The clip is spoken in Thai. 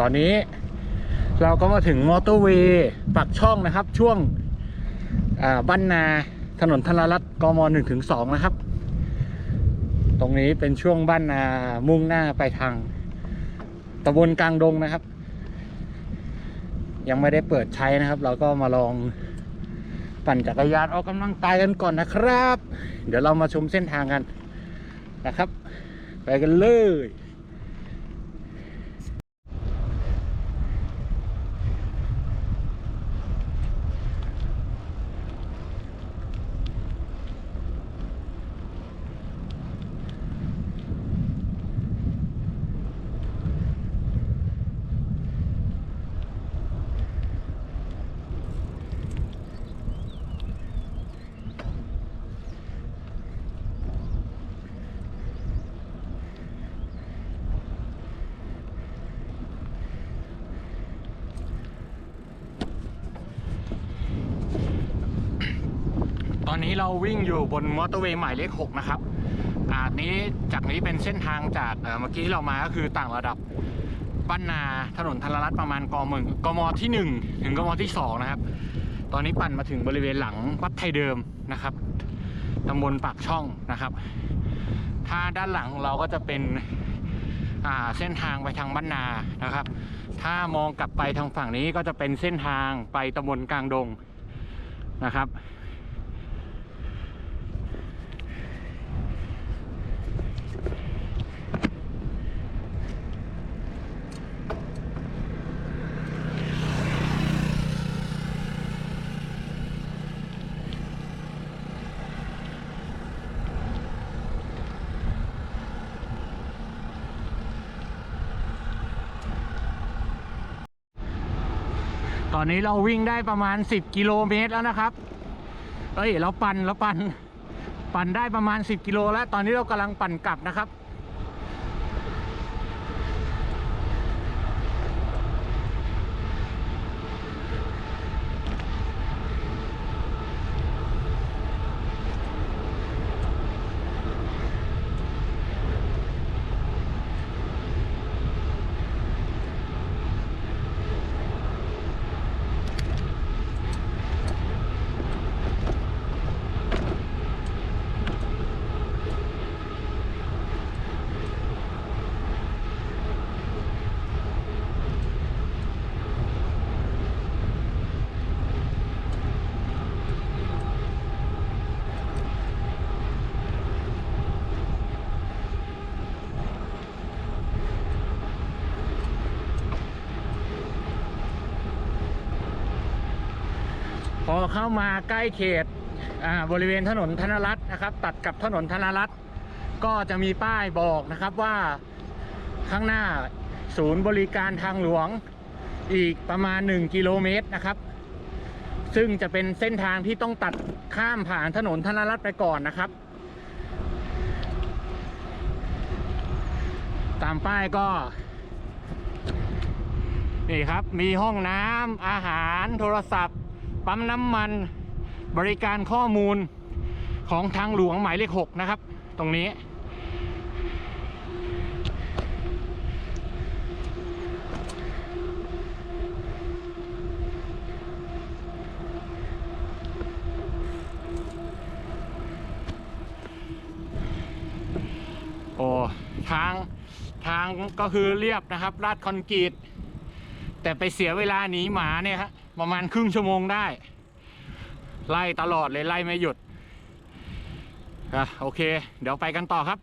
ตอนนี้เราก็มาถึงมอเตอร์เวย์ปักช่องนะครับ ช่วงบ้านนาถนนธนรัตน์กม1ถึง2นะครับ ตรงนี้เป็นช่วงบ้านนามุ่งหน้าไปทางตำบลกลางดงนะครับ ยังไม่ได้เปิดใช้นะครับ เราก็มาลองปั่นจักรยานออกกำลังกายกันก่อนนะครับ เดี๋ยวเรามาชมเส้นทางกันนะครับ ไปกันเลย ตอ นี้เราวิ่งอยู่บนมอเตอร์เวย์หมายเลข6นะครับอ่านี้จากนี้เป็นเส้นทางจากเมื่อกี้ที่เรามาก็คือต่างระดับบ้านนาถนนธนรัตน์ประมาณกมงกมที่ 1 ถึงกมที่ 2 นะครับ ตอนนี้ปั่นมาถึงบริเวณหลังวัดไทยเดิมนะครับตำบลปากช่องนะครับ ถ้าด้านหลังเราก็จะเป็นเส้นทางไปทางบ้านนานะครับ ถ้ามองกลับไปทางฝั่งนี้ก็จะเป็นเส้นทางไปตำบลกลางดงนะครับ ตอนนี้เราวิ่งได้ประมาณ 10 กิโลเมตรแล้วนะครับ เอ้ย เราปั่นเราปั่น ปั่นได้ประมาณ 10 กิโลแล้ว ตอนนี้เรากำลังปั่นกลับนะครับ พอเข้ามาใกล้เขตบริเวณถนนธนรัตน์นะครับ ตัดกับถนนธนรัตน์ก็จะมีป้ายบอกนะครับว่าข้างหน้าศูนย์บริการทางหลวงอีกประมาณ 1 กิโลเมตรนะครับ ซึ่งจะเป็นเส้นทางที่ต้องตัดข้ามผ่านถนนธนรัตน์ไปก่อนนะครับ ตามป้ายก็นี่ครับ มีห้องน้ำอาหารโทรศัพท์ ปั๊มน้ำมันบริการข้อมูลของทางหลวงหมายเลขหกนะครับ ตรงนี้ โอ้ทางทางก็คือเรียบนะครับลาดคอนกรีต แต่ไปเสียเวลาหนีหมาเนี่ยฮะ ประมาณครึ่งชั่วโมงได้ ไล่ตลอดเลยไล่ไม่หยุดอะโอเค เดี๋ยวไปกันต่อครับ